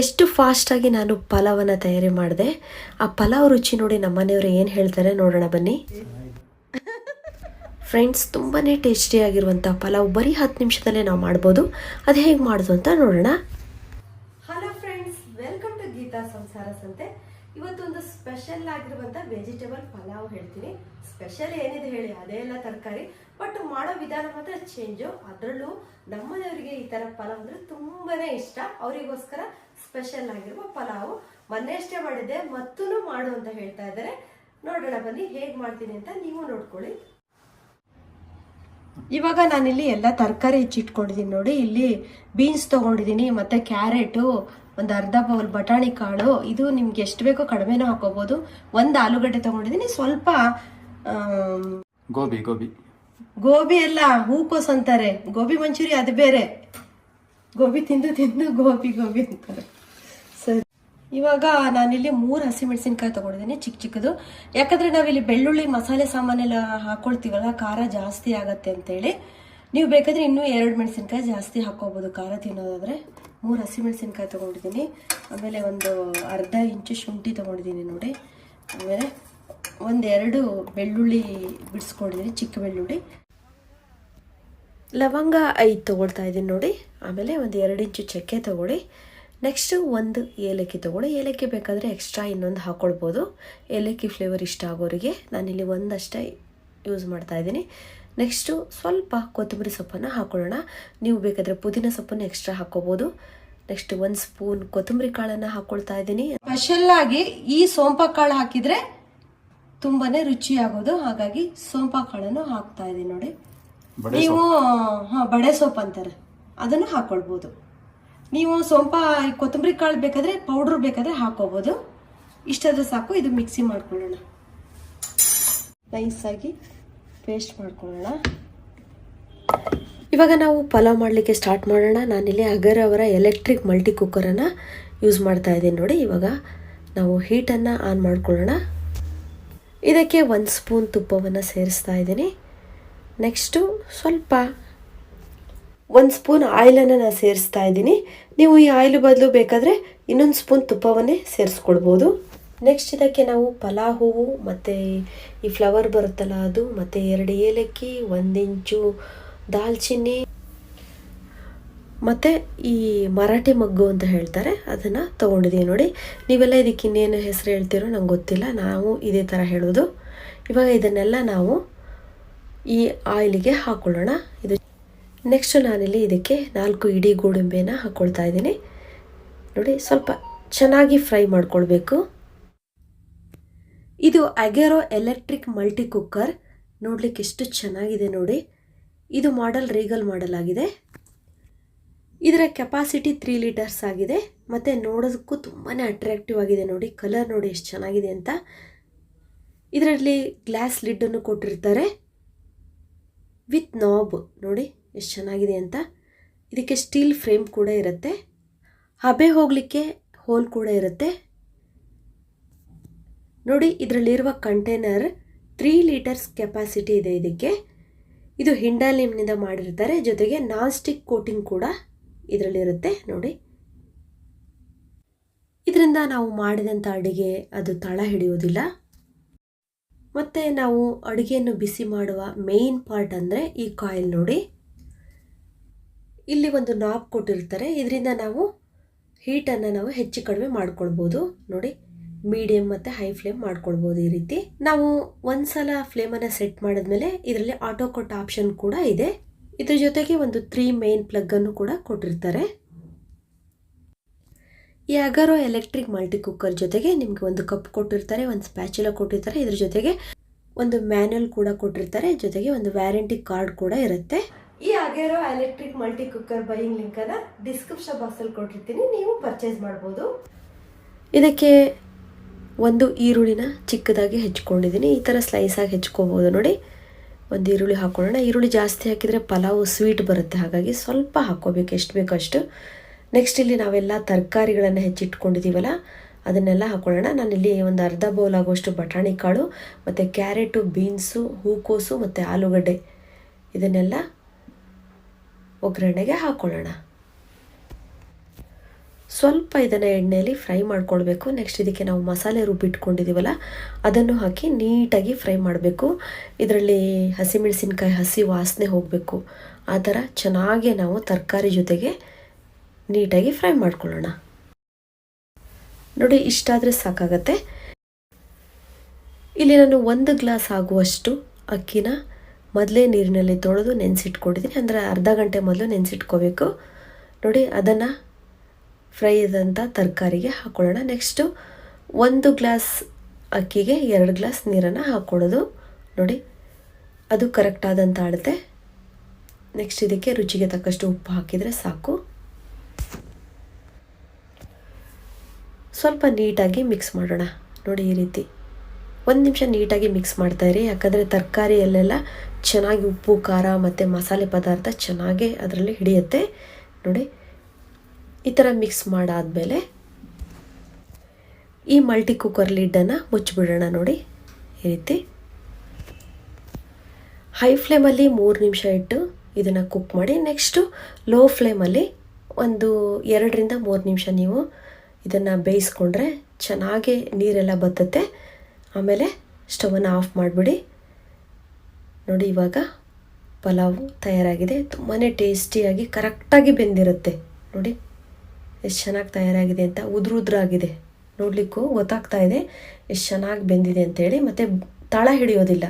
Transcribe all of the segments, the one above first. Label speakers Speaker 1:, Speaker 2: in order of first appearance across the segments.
Speaker 1: ಎಷ್ಟು ಫಾಸ್ಟಾಗಿ ನಾನು ಪಲಾವನ್ನು ತಯಾರಿ ಮಾಡಿದೆ, ಆ ಪಲಾವ್ ರುಚಿ ನೋಡಿ ನಮ್ಮನೆಯವರು ಏನು ಹೇಳ್ತಾರೆ ನೋಡೋಣ ಬನ್ನಿ. ಫ್ರೆಂಡ್ಸ್ ತುಂಬಾ ಟೇಸ್ಟಿಯಾಗಿರುವಂಥ ಪಲಾವ್ ಬರೀ ಹತ್ತು ನಿಮಿಷದಲ್ಲೇ ನಾವು ಮಾಡ್ಬೋದು. ಅದು ಹೇಗೆ ಮಾಡೋದು ಅಂತ ನೋಡೋಣ. Hello friends welcome to Geetha Samsara Sante ಇವತ್ತೊಂದು ಸ್ಪೆಷಲ್ ಆಗಿರುವಂಥ ವೆಜಿಟೇಬಲ್ ಪಲಾವ್ ಹೇಳ್ತೀನಿ. ಸ್ಪೆಷಲ್ ಏನಿದೆ ಹೇಳಿ, ಅದೇ ಎಲ್ಲ ತರಕಾರಿ. ಬಟ್ ಮಾಡೋ ವಿಧಾನ ಮಾತ್ರ ಚೇಂಜು ಅದರಲ್ಲೂ ನಮ್ಮನೆಯವರಿಗೆ ಈ ಥರ ಪಲಾವ್ ಅಂದರೆ ತುಂಬಾನೇ ಇಷ್ಟ. ಅವರಿಗೋಸ್ಕರ ಸ್ಪೆಷಲ್ ಆಗಿರುವ ಪಲಾವ್ ಮೊನ್ನೆಷ್ಟೇ ಮಾಡಿದೆ ಮಾಡಿದ್ದೆ ಮತ್ತೂ ಮಾಡು ಅಂತ ಹೇಳ್ತಾ ಇದ್ದಾರೆ. ನೋಡೋಣ ಬನ್ನಿ ಹೇಗೆ ಮಾಡ್ತೀನಿ ಅಂತ ನೀವು ನೋಡ್ಕೊಳ್ಳಿ. ಇವಾಗ ನಾನಿಲ್ಲಿ ಎಲ್ಲ ತರಕಾರಿ ಹೆಚ್ಚಿಟ್ಕೊಂಡಿದ್ದೀನಿ ನೋಡಿ. ಇಲ್ಲಿ ಬೀನ್ಸ್ ತೊಗೊಂಡಿದ್ದೀನಿ ಮತ್ತು ಕ್ಯಾರೆಟು ಒಂದು ಅರ್ಧ ಬೌಲ್ ಬಟಾಣಿ ಕಾಳು. ಇದು ನಿಮ್ಗೆ ಎಷ್ಟು ಬೇಕೋ ಕಡಿಮೆನೂ ಹಾಕೋಬೋದು. ಒಂದು ಆಲೂಗಡ್ಡೆ ತೊಗೊಂಡಿದ್ದೀನಿ ಸ್ವಲ್ಪ
Speaker 2: ಗೋಬಿ ಗೋಬಿ.
Speaker 1: ಗೋಬಿ ಎಲ್ಲ ಹೂಕೋಸ್ ಅಂತಾರೆ. ಗೋಬಿ ಮಂಚೂರಿ ಅದು ಬೇರೆ. ಗೋಬಿ ತಿಂದು ತಿಂದು ಗೋಬಿ ಗೋಬಿ ಅಂತಾರೆ. ಸರಿ. ಇವಾಗ ನಾನಿಲ್ಲಿ ಮೂರು ಹಸಿಮೆಣಸಿನ್ಕಾಯಿ ತಗೊಂಡಿದ್ದೀನಿ ಚಿಕ್ಕ ಚಿಕ್ಕದು. ಯಾಕಂದರೆ ನಾವಿಲ್ಲಿ ಬೆಳ್ಳುಳ್ಳಿ ಮಸಾಲೆ ಸಾಮಾನೆಲ್ಲ ಹಾಕೊಳ್ತೀವಲ್ಲ, ಖಾರ ಜಾಸ್ತಿ ಆಗತ್ತೆ ಅಂತೇಳಿ. ನೀವು ಬೇಕಾದರೆ ಇನ್ನೂ ಎರಡು ಮೆಣಸಿನ್ಕಾಯಿ ಜಾಸ್ತಿ ಹಾಕೋಬೋದು ಖಾರ ತಿನ್ನೋದಾದರೆ. ಮೂರು ಹಸಿಮೆಣಸಿನ್ಕಾಯಿ ತೊಗೊಂಡಿದ್ದೀನಿ. ಆಮೇಲೆ ಒಂದು ಅರ್ಧ ಇಂಚು ಶುಂಠಿ ತೊಗೊಂಡಿದ್ದೀನಿ ನೋಡಿ. ಆಮೇಲೆ ಒಂದೆರಡು ಬೆಳ್ಳುಳ್ಳಿ ಬಿಡಿಸ್ಕೊಂಡಿದ್ದೀನಿ, ಚಿಕ್ಕ ಬೆಳ್ಳುಳ್ಳಿ. ಲವಂಗ ಐದು ತೊಗೊಳ್ತಾ ಇದ್ದೀನಿ ನೋಡಿ. ಆಮೇಲೆ ಒಂದು ಎರಡು ಇಂಚು ಚಕ್ಕೆ ತೊಗೊಳ್ಳಿ. ನೆಕ್ಸ್ಟು ಒಂದು ಏಲಕ್ಕಿ ತೊಗೊಳ್ಳಿ. ಏಲಕ್ಕಿ ಬೇಕಾದರೆ ಎಕ್ಸ್ಟ್ರಾ ಇನ್ನೊಂದು ಹಾಕ್ಕೊಳ್ಬೋದು ಏಲಕ್ಕಿ ಫ್ಲೇವರ್ ಇಷ್ಟ ಆಗೋರಿಗೆ ನಾನಿಲ್ಲಿ ಒಂದಷ್ಟೇ ಯೂಸ್ ಮಾಡ್ತಾ ಇದ್ದೀನಿ. ನೆಕ್ಸ್ಟು ಸ್ವಲ್ಪ ಕೊತ್ತಂಬರಿ ಸೊಪ್ಪನ್ನು ಹಾಕೊಳ್ಳೋಣ. ನೀವು ಬೇಕಾದರೆ ಪುದೀನ ಸೊಪ್ಪನ್ನು ಎಕ್ಸ್ಟ್ರಾ ಹಾಕ್ಕೋಬೋದು ನೆಕ್ಸ್ಟ್ ಒಂದು ಸ್ಪೂನ್ ಕೊತ್ತಂಬರಿ ಕಾಳನ್ನು ಹಾಕ್ಕೊಳ್ತಾ ಇದ್ದೀನಿ. ಸ್ಪೆಷಲ್ ಆಗಿ ಈ ಸೋಂಪ ಕಾಳು ಹಾಕಿದರೆ ತುಂಬಾನೇ ರುಚಿಯಾಗೋದು. ಹಾಗಾಗಿ ಸೋಂಪ ಕಾಳನ್ನು ಹಾಕ್ತಾ ಇದ್ದೀನಿ ನೋಡಿ. ನೀವು, ಹಾ, ಬಡೆ ಸೋಪ್ ಅಂತಾರೆ. ಅದನ್ನು ಹಾಕೊಳ್ಬೋದು. ನೀವು ಸೋಂಪ, ಕೊತ್ತಂಬರಿ ಕಾಳು ಬೇಕಾದ್ರೆ ಪೌಡ್ರ್ ಬೇಕಾದ್ರೆ ಹಾಕೋಬೋದು. ಇಷ್ಟಾದ್ರೆ ಸಾಕು, ಇದು ಮಿಕ್ಸಿ ಮಾಡ್ಕೊಳ್ಳೋಣ. ನೈಸಾಗಿ ಪೇಸ್ಟ್ ಮಾಡ್ಕೊಳ್ಳೋಣ. ಇವಾಗ ನಾವು ಪಲಾವ್ ಮಾಡಲಿಕ್ಕೆ ಸ್ಟಾರ್ಟ್ ಮಾಡೋಣ. ನಾನಿಲ್ಲಿ ಅಗರ್ ಅವರ ಎಲೆಕ್ಟ್ರಿಕ್ ಮಲ್ಟಿ ಕುಕ್ಕರನ್ನು ಯೂಸ್ ಮಾಡ್ತಾ ಇದ್ದೀನಿ ನೋಡಿ. ಇವಾಗ ನಾವು ಹೀಟನ್ನು ಆನ್ ಮಾಡ್ಕೊಳ್ಳೋಣ. ಇದಕ್ಕೆ ಒಂದು ಸ್ಪೂನ್ ತುಪ್ಪವನ್ನು ಸೇರಿಸ್ತಾ ಇದ್ದೀನಿ. ನೆಕ್ಸ್ಟು ಸ್ವಲ್ಪ ಒಂದು ಸ್ಪೂನ್ ಆಯಿಲನ್ನು ನಾನು ಸೇರಿಸ್ತಾ ಇದ್ದೀನಿ. ನೀವು ಈ ಆಯಿಲ್ ಬದಲು ಬೇಕಾದರೆ ಇನ್ನೊಂದು ಸ್ಪೂನ್ ತುಪ್ಪವನ್ನೇ ಸೇರಿಸ್ಕೊಳ್ಬೋದು ನೆಕ್ಸ್ಟ್ ಇದಕ್ಕೆ ನಾವು ಪಲಾ ಹೂವು ಮತ್ತು ಈ ಫ್ಲವರ್ ಬರುತ್ತಲ್ಲ ಅದು, ಮತ್ತು ಎರಡು ಏಲಕ್ಕಿ, ಒಂದು ಇಂಚು ದಾಲ್ಚಿನ್ನಿ, ಮತ್ತು ಈ ಮರಾಠಿ ಮಗ್ಗು ಅಂತ ಹೇಳ್ತಾರೆ, ಅದನ್ನು ತೊಗೊಂಡಿದ್ದೀವಿ ನೋಡಿ. ನೀವೆಲ್ಲ ಇದಕ್ಕೆ ಇನ್ನೇನು ಹೆಸರು ಹೇಳ್ತೀರೋ ನಂಗೆ ಗೊತ್ತಿಲ್ಲ, ನಾವು ಇದೇ ಥರ ಹೇಳೋದು. ಇವಾಗ ಇದನ್ನೆಲ್ಲ ನಾವು ಈ ಆಯಿಲಿಗೆ ಹಾಕೊಳ್ಳೋಣ. ಇದು ನೆಕ್ಸ್ಟ್ ನಾನಿಲ್ಲಿ ಇದಕ್ಕೆ ನಾಲ್ಕು ಇಡಿ ಗೋಡಂಬಿನ ಹಾಕ್ಕೊಳ್ತಾ ಇದ್ದೀನಿ. ನೋಡಿ, ಸ್ವಲ್ಪ ಚೆನ್ನಾಗಿ ಫ್ರೈ ಮಾಡ್ಕೊಳ್ಬೇಕು. ಇದು ಅಗೇರೋ ಎಲೆಕ್ಟ್ರಿಕ್ ಮಲ್ಟಿ ಕುಕ್ಕರ್. ನೋಡ್ಲಿಕ್ಕೆ ಎಷ್ಟು ಚೆನ್ನಾಗಿದೆ ನೋಡಿ. ಇದು ಮಾಡೆಲ್ ರೀಗಲ್ ಮಾಡೆಲ್ ಆಗಿದೆ ಇದರ ಕೆಪಾಸಿಟಿ ತ್ರೀ ಲೀಟರ್ಸ್ ಆಗಿದೆ. ಮತ್ತು ನೋಡೋದಕ್ಕೂ ತುಂಬಾ ಅಟ್ರಾಕ್ಟಿವ್ ಆಗಿದೆ ನೋಡಿ. ಕಲರ್ ನೋಡಿ ಎಷ್ಟು ಚೆನ್ನಾಗಿದೆ ಅಂತ. ಇದರಲ್ಲಿ ಗ್ಲಾಸ್ ಲಿಡ್ಡನ್ನು ಕೊಟ್ಟಿರ್ತಾರೆ. ವಿತ್ ನಾಬ್ ನೋಡಿ ಎಷ್ಟು ಚೆನ್ನಾಗಿದೆ ಅಂತ. ಇದಕ್ಕೆ ಸ್ಟೀಲ್ ಫ್ರೇಮ್ ಕೂಡ ಇರುತ್ತೆ. ಹಬೆ ಹೋಗಲಿಕ್ಕೆ ಹೋಲ್ ಕೂಡ ಇರುತ್ತೆ. ನೋಡಿ ಇದರಲ್ಲಿರುವ ಕಂಟೈನರ್ ತ್ರೀ ಲೀಟರ್ಸ್ ಕೆಪಾಸಿಟಿ ಇದೆ ಇದಕ್ಕೆ. ಇದು ಹಿಂಡಾಲಿಮ್ನಿಂದ ಮಾಡಿರ್ತಾರೆ. ಜೊತೆಗೆ ನಾನ್ ಸ್ಟಿಕ್ ಕೋಟಿಂಗ್ ಕೂಡ ಇದರಲ್ಲಿರುತ್ತೆ. ನೋಡಿ. ಇದರಿಂದ ನಾವು ಮಾಡಿದಂಥ ಅಡುಗೆ ಅದು ತಳ ಹಿಡಿಯೋದಿಲ್ಲ ಮತ್ತು ನಾವು ಅಡುಗೆಯನ್ನು ಬಿಸಿ ಮಾಡುವ ಮೇಯ್ನ್ ಪಾರ್ಟ್ ಅಂದರೆ ಈ ಕಾಯಿಲ್ ನೋಡಿ. ಇಲ್ಲಿ ಒಂದು ನಾಬ್ ಕೊಟ್ಟಿರ್ತಾರೆ. ಇದರಿಂದ ನಾವು ಹೀಟನ್ನು ನಾವು ಹೆಚ್ಚು ಕಡಿಮೆ ಮಾಡ್ಕೊಳ್ಬೋದು. ನೋಡಿ ಮೀಡಿಯಮ್ ಮತ್ತು ಹೈ ಫ್ಲೇಮ್ ಮಾಡ್ಕೊಳ್ಬೋದು ಈ ರೀತಿ. ನಾವು ಒಂದ್ಸಲ ಫ್ಲೇಮನ್ನು ಸೆಟ್ ಮಾಡಿದ್ಮೇಲೆ ಇದರಲ್ಲಿ ಆಟೋ ಕಟ್ ಆಪ್ಷನ್ ಕೂಡ ಇದೆ. ಇದ್ರ ಜೊತೆಗೆ ಒಂದು ತ್ರೀ ಮೇನ್ ಪ್ಲಗ್ಗನ್ನು ಕೂಡ ಕೊಟ್ಟಿರ್ತಾರೆ. ಈ ಅಗರೋ ಎಲೆಕ್ಟ್ರಿಕ್ ಮಲ್ಟಿ ಕುಕ್ಕರ್ ಜೊತೆಗೆ ನಿಮಗೆ ಒಂದು ಕಪ್ ಕೊಟ್ಟಿರ್ತಾರೆ, ಒಂದು ಸ್ಪ್ಯಾಚುಲ ಕೊಟ್ಟಿರ್ತಾರೆ. ಇದ್ರ ಜೊತೆಗೆ ಒಂದು ಮ್ಯಾನ್ಯಲ್ ಕೂಡ ಕೊಟ್ಟಿರ್ತಾರೆ. ಜೊತೆಗೆ ಒಂದು ವ್ಯಾರಂಟಿ ಕಾರ್ಡ್ ಕೂಡ ಇರುತ್ತೆ. ಈ Agaro electric multi cooker buying ಲಿಂಕನ್ನು ಡಿಸ್ಕ್ರಿಪ್ಷನ್ ಬಾಕ್ಸಲ್ಲಿ ಕೊಟ್ಟಿರ್ತೀನಿ. ನೀವು ಪರ್ಚೇಸ್ ಮಾಡ್ಬೋದು. ಇದಕ್ಕೆ ಒಂದು ಈರುಳ್ಳಿನ ಚಿಕ್ಕದಾಗಿ ಹೆಚ್ಕೊಂಡಿದ್ದೀನಿ. ಈ ಥರ ಸ್ಲೈಸಾಗಿ ಹೆಚ್ಕೋಬೋದು ನೋಡಿ. ಒಂದು ಈರುಳ್ಳಿ ಹಾಕೊಳ್ಳೋಣ. ಈರುಳ್ಳಿ ಜಾಸ್ತಿ ಹಾಕಿದರೆ ಪಲಾವು ಸ್ವೀಟ್ ಬರುತ್ತೆ. ಹಾಗಾಗಿ ಸ್ವಲ್ಪ ಹಾಕ್ಕೋಬೇಕು. ಎಷ್ಟು ಬೇಕೋ ಅಷ್ಟು. ನೆಕ್ಸ್ಟ್ ಇಲ್ಲಿ ನಾವೆಲ್ಲ ತರಕಾರಿಗಳನ್ನು ಹೆಚ್ಚಿಟ್ಕೊಂಡಿದ್ದೀವಲ್ಲ ಅದನ್ನೆಲ್ಲ ಹಾಕೊಳ್ಳೋಣ. ನಾನಿಲ್ಲಿ ಒಂದು ಅರ್ಧ ಬೌಲ್ ಆಗುವಷ್ಟು ಬಟಾಣಿ ಕಾಳು, ಮತ್ತು ಕ್ಯಾರೆಟು ಬೀನ್ಸು ಹೂಕೋಸು, ಮತ್ತು ಆಲೂಗಡ್ಡೆ. ಇದನ್ನೆಲ್ಲ ಒಗ್ಗರಣೆಗೆ ಹಾಕೊಳ್ಳೋಣ. ಸ್ವಲ್ಪ ಇದನ್ನು ಎಣ್ಣೆಯಲ್ಲಿ ಫ್ರೈ ಮಾಡ್ಕೊಳ್ಬೇಕು. ನೆಕ್ಸ್ಟ್ ಇದಕ್ಕೆ ನಾವು ಮಸಾಲೆ ರುಬ್ಬಿಟ್ಕೊಂಡಿದ್ದೀವಲ್ಲ ಅದನ್ನು ಹಾಕಿ ನೀಟಾಗಿ ಫ್ರೈ ಮಾಡಬೇಕು. ಇದರಲ್ಲಿ ಹಸಿಮೆಣಸಿನ್ಕಾಯಿ ಹಸಿ ವಾಸನೆ ಹೋಗಬೇಕು. ಆ ಥರ ಚೆನ್ನಾಗೆ ನಾವು ತರಕಾರಿ ಜೊತೆಗೆ ನೀಟಾಗಿ ಫ್ರೈ ಮಾಡ್ಕೊಳ್ಳೋಣ. ನೋಡಿ, ಇಷ್ಟಾದರೆ ಸಾಕಾಗತ್ತೆ. ಇಲ್ಲಿ ನಾನು ಒಂದು ಗ್ಲಾಸ್ ಆಗುವಷ್ಟು ಅಕ್ಕಿನ ಮೊದಲೇ ನೀರಿನಲ್ಲಿ ತೊಳೆದು ನೆನೆಸಿಟ್ಕೊಂಡಿದ್ದೀನಿ. ಅಂದರೆ ಅರ್ಧ ಗಂಟೆ ಮೊದಲು ನೆನೆಸಿಟ್ಕೋಬೇಕು. ನೋಡಿ, ಅದನ್ನು ಫ್ರೈ ಆದಂಥ ತರಕಾರಿಗೆ ಹಾಕ್ಕೊಳ್ಳೋಣ ನೆಕ್ಸ್ಟು ಒಂದು ಗ್ಲಾಸ್ ಅಕ್ಕಿಗೆ ಎರಡು ಗ್ಲಾಸ್ ನೀರನ್ನು ಹಾಕ್ಕೊಳ್ಳೋದು ನೋಡಿ, ಅದು ಕರೆಕ್ಟಾದಂಥ ಅಳತೆ ನೆಕ್ಸ್ಟ್ ಇದಕ್ಕೆ ರುಚಿಗೆ ತಕ್ಕಷ್ಟು ಉಪ್ಪು ಹಾಕಿದರೆ ಸಾಕು. ಸ್ವಲ್ಪ ನೀಟಾಗಿ ಮಿಕ್ಸ್ ಮಾಡೋಣ. ನೋಡಿ ಈ ರೀತಿ. ಒಂದು ನಿಮಿಷ ನೀಟಾಗಿ ಮಿಕ್ಸ್ ಮಾಡ್ತಾಯಿರಿ ಯಾಕಂದರೆ ತರಕಾರಿಯಲ್ಲೆಲ್ಲ ಚೆನ್ನಾಗಿ ಉಪ್ಪು, ಖಾರ ಮತ್ತು ಮಸಾಲೆ ಪದಾರ್ಥ ಚೆನ್ನಾಗೇ ಅದರಲ್ಲಿ ಹಿಡಿಯುತ್ತೆ. ನೋಡಿ, ಈ ಥರ ಮಿಕ್ಸ್ ಮಾಡಾದಮೇಲೆ ಈ ಮಲ್ಟಿ ಕುಕ್ಕರ್ ಲಿಡ್ಡನ್ನು ಮುಚ್ಚಿಬಿಡೋಣ ನೋಡಿ. ಈ ರೀತಿ. ಹೈ ಫ್ಲೇಮಲ್ಲಿ ಮೂರು ನಿಮಿಷ ಇಟ್ಟು ಇದನ್ನು ಕುಕ್ ಮಾಡಿ. ನೆಕ್ಸ್ಟು ಲೋ ಫ್ಲೇಮಲ್ಲಿ ಒಂದು ಎರಡರಿಂದ ಮೂರು ನಿಮಿಷ ನೀವು ಇದನ್ನು ಬೇಯಿಸ್ಕೊಂಡ್ರೆ ಚೆನ್ನಾಗಿ ನೀರೆಲ್ಲ ಬತ್ತತ್ತೆ. ಆಮೇಲೆ ಸ್ಟವನ್ನು ಆಫ್ ಮಾಡಿಬಿಡಿ. ನೋಡಿ ಇವಾಗ ಪಲಾವ್ ತಯಾರಾಗಿದೆ. ತುಂಬಾ ಟೇಸ್ಟಿಯಾಗಿ ಕರೆಕ್ಟಾಗಿ ಬೆಂದಿರುತ್ತೆ. ನೋಡಿ ಎಷ್ಟು ಚೆನ್ನಾಗಿ ತಯಾರಾಗಿದೆ ಅಂತ ಉದುರು ಉದ್ರಾಗಿದೆ ನೋಡಲಿಕ್ಕೂ ಗೊತ್ತಾಗ್ತಾ ಇದೆ ಎಷ್ಟು ಚೆನ್ನಾಗಿ ಬೆಂದಿದೆ ಅಂತೇಳಿ ಮತ್ತು ತಳ ಹಿಡಿಯೋದಿಲ್ಲ.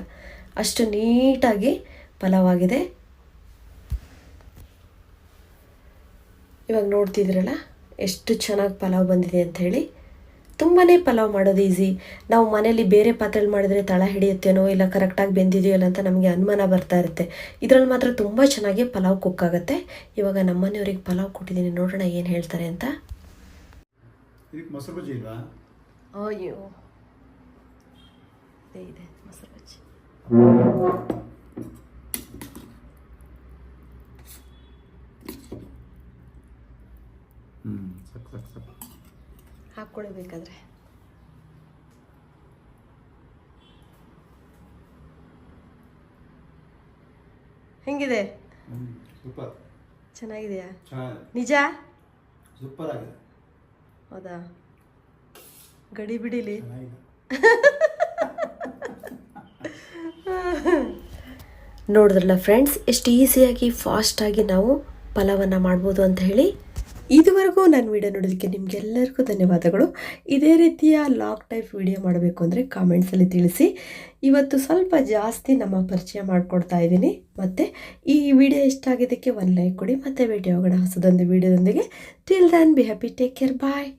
Speaker 1: ಅಷ್ಟು ನೀಟಾಗಿ ಪಲಾವ್ ಆಗಿದೆ. ಇವಾಗ ನೋಡ್ತಿದ್ರಲ್ಲ ಎಷ್ಟು ಚೆನ್ನಾಗಿ ಪಲಾವ್ ಬಂದಿದೆ ಅಂತ ಹೇಳಿ. ತುಂಬಾ ಪಲಾವ್ ಮಾಡೋದು ಈಸಿ ನಾವು ಮನೇಲಿ ಬೇರೆ ಪಾತ್ರೆಯಲ್ಲಿ ಮಾಡಿದ್ರೆ ತಳ ಹಿಡಿಯುತ್ತೇನೋ ಇಲ್ಲ ಕರೆಕ್ಟಾಗಿ ಬೆಂದಿದೆಯೋ ಇಲ್ಲ ಅಂತ ನಮಗೆ ಅನುಮಾನ ಬರ್ತಾ ಇರುತ್ತೆ. ಇದರಲ್ಲಿ ಮಾತ್ರ ತುಂಬ ಚೆನ್ನಾಗಿ ಪಲಾವ್ ಕುಕ್ ಆಗುತ್ತೆ. ಇವಾಗ ನಮ್ಮನೆಯವ್ರಿಗೆ ಪಲಾವ್ ಕೊಟ್ಟಿದ್ದೀನಿ ನೋಡೋಣ ಏನು ಹೇಳ್ತಾರೆ ಅಂತ.
Speaker 2: ಮೊಸರು ಬಜ್ಜಿ ಇಲ್ವಾ?
Speaker 1: ಅಯ್ಯೋ. ಇದೆ ಮೊಸರು ಬಜ್ಜಿ
Speaker 2: ಹ್ಞೂ ಸಾಕು ಸಾಕು ಸಾಕು
Speaker 1: ಹಾಕ್ಕೊಳ್ಬೇಕಾದ್ರೆ ಹೆಂಗಿದೆ?
Speaker 2: ಸೂಪರ್
Speaker 1: ಚೆನ್ನಾಗಿದೆಯಾ? ನಿಜ?
Speaker 2: ಸೂಪರ್ ಆಗಿದೆ.
Speaker 1: ಹೌದಾ? ಗಡಿ ಬಿಡಿಲಿ. ನೋಡಿದ್ರಲ್ಲ ಫ್ರೆಂಡ್ಸ್ ಎಷ್ಟು ಈಸಿಯಾಗಿ ಫಾಸ್ಟಾಗಿ ನಾವು ಫಲವನ್ನು ಮಾಡ್ಬೋದು ಅಂತ ಹೇಳಿ ಇದುವರೆಗೂ ನಾನು ವಿಡಿಯೋ ನೋಡೋದಕ್ಕೆ ನಿಮಗೆಲ್ಲರಿಗೂ ಧನ್ಯವಾದಗಳು. ಇದೇ ರೀತಿಯ ಲಾಗ್ ಟೈಪ್ ವಿಡಿಯೋ ಮಾಡಬೇಕು ಅಂದರೆ ಕಾಮೆಂಟ್ಸಲ್ಲಿ ತಿಳಿಸಿ. ಇವತ್ತು ಸ್ವಲ್ಪ ಜಾಸ್ತಿ ನಮ್ಮ ಪರಿಚಯ ಮಾಡಿಕೊಡ್ತಾ ಇದ್ದೀನಿ. ಮತ್ತು ಈ ವಿಡಿಯೋ ಇಷ್ಟ ಆಗಿದ್ದಕ್ಕೆ ಒಂದು ಲೈಕ್ ಕೊಡಿ. ಮತ್ತೆ ಭೇಟಿ ಹೋಗೋಣ ಹೊಸದೊಂದು ವಿಡಿಯೋದೊಂದಿಗೆ till then be happy take care bye